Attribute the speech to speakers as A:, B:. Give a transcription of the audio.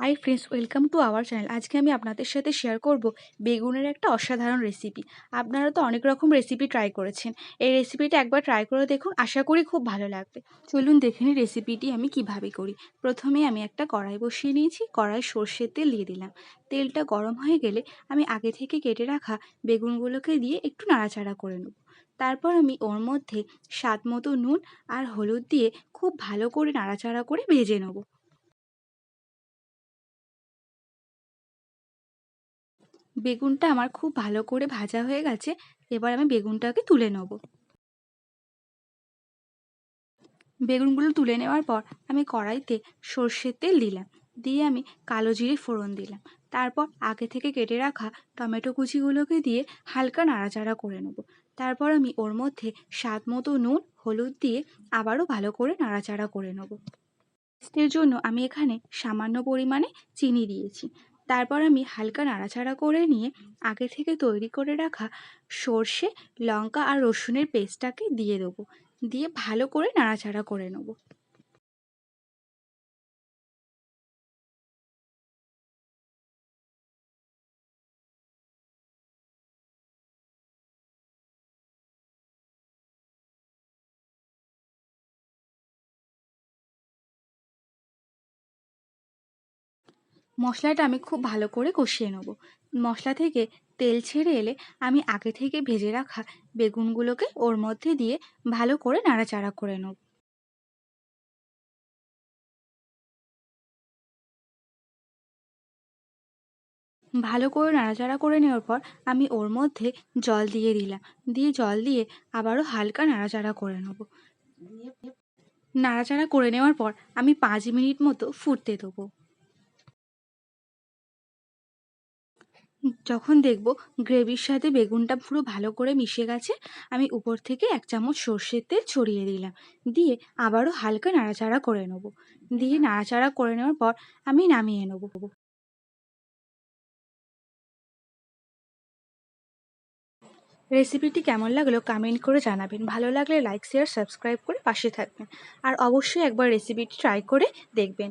A: Hi friends welcome to our channel আজকে আমি আপনাদের সাথে শেয়ার করব বেগুনের একটা অসাধারণ রেসিপি আপনারা তো অনেক রকম রেসিপি ট্রাই করেছেন। এই রেসিপিটা একবার ট্রাই করে দেখুন, আশা করি খুব ভালো লাগবে। চলুন দেখে নিই রেসিপিটি আমি কীভাবে করি। প্রথমে আমি একটা কড়াই বসিয়ে নিয়েছি, কড়াই সর্ষের তেল দিয়ে দিলাম। তেলটা গরম হয়ে গেলে আমি আগে থেকে কেটে রাখা বেগুনগুলোকে দিয়ে একটু নাড়াচাড়া করে নেব। তারপর আমি ওর মধ্যে স্বাদ মতো নুন আর হলুদ দিয়ে খুব ভালো করে নাড়াচাড়া করে ভেজে নেব। বেগুনটা আমার খুব ভালো করে ভাজা হয়ে গেছে, এবার আমি বেগুনটাকে তুলে নেব। বেগুনগুলো তুলে নেওয়ার পর আমি কড়াইতে সর্ষের তেল দিলাম, দিয়ে আমি কালো জিরে ফোড়ন দিলাম। তারপর আগে থেকে কেটে রাখা টমেটো কুচিগুলোকে দিয়ে হালকা নাড়াচাড়া করে নেব। তারপর আমি ওর মধ্যে স্বাদ মতো নুন, হলুদ দিয়ে আবারও ভালো করে নাড়াচাড়া করে নেব। টেস্টের জন্য আমি এখানে সামান্য পরিমাণে চিনি দিয়েছি। তারপর আমি হালকা নাড়াচাড়া করে নিয়ে আগে থেকে তৈরি করে রাখা সর্ষে, লঙ্কা আর রসুনের পেস্টটাকে দিয়ে দেবো। দিয়ে ভালো করে নাড়াচাড়া করে নেব। মশলাটা আমি খুব ভালো করে কষিয়ে নেব। মশলা থেকে তেল ছেড়ে এলে আমি আগে থেকে ভেজে রাখা বেগুনগুলোকে ওর মধ্যে দিয়ে ভালো করে নাড়াচাড়া করে নেব। ভালো করে নাড়াচাড়া করে নেওয়ার পর আমি ওর মধ্যে জল দিয়ে দিলাম। দিয়ে জল দিয়ে আবারও হালকা নাড়াচাড়া করে নেব। নাড়াচাড়া করে নেওয়ার পর আমি পাঁচ মিনিট মতো ফুটতে দেবো। যখন দেখব গ্রেভির সাথে বেগুনটা পুরো ভালো করে মিশে গেছে, আমি উপর থেকে এক চামচ সর্ষের তেল ছড়িয়ে দিলাম। দিয়ে আবারও হালকা নাড়াচাড়া করে নেব। দিয়ে নাড়াচাড়া করে নেওয়ার পর আমি নামিয়ে নেব। রেসিপিটি কেমন লাগল কমেন্ট করে জানাবেন। ভালো লাগলে লাইক, শেয়ার, সাবস্ক্রাইব করে পাশে থাকবেন। আর অবশ্যই একবার রেসিপিটি ট্রাই করে দেখবেন।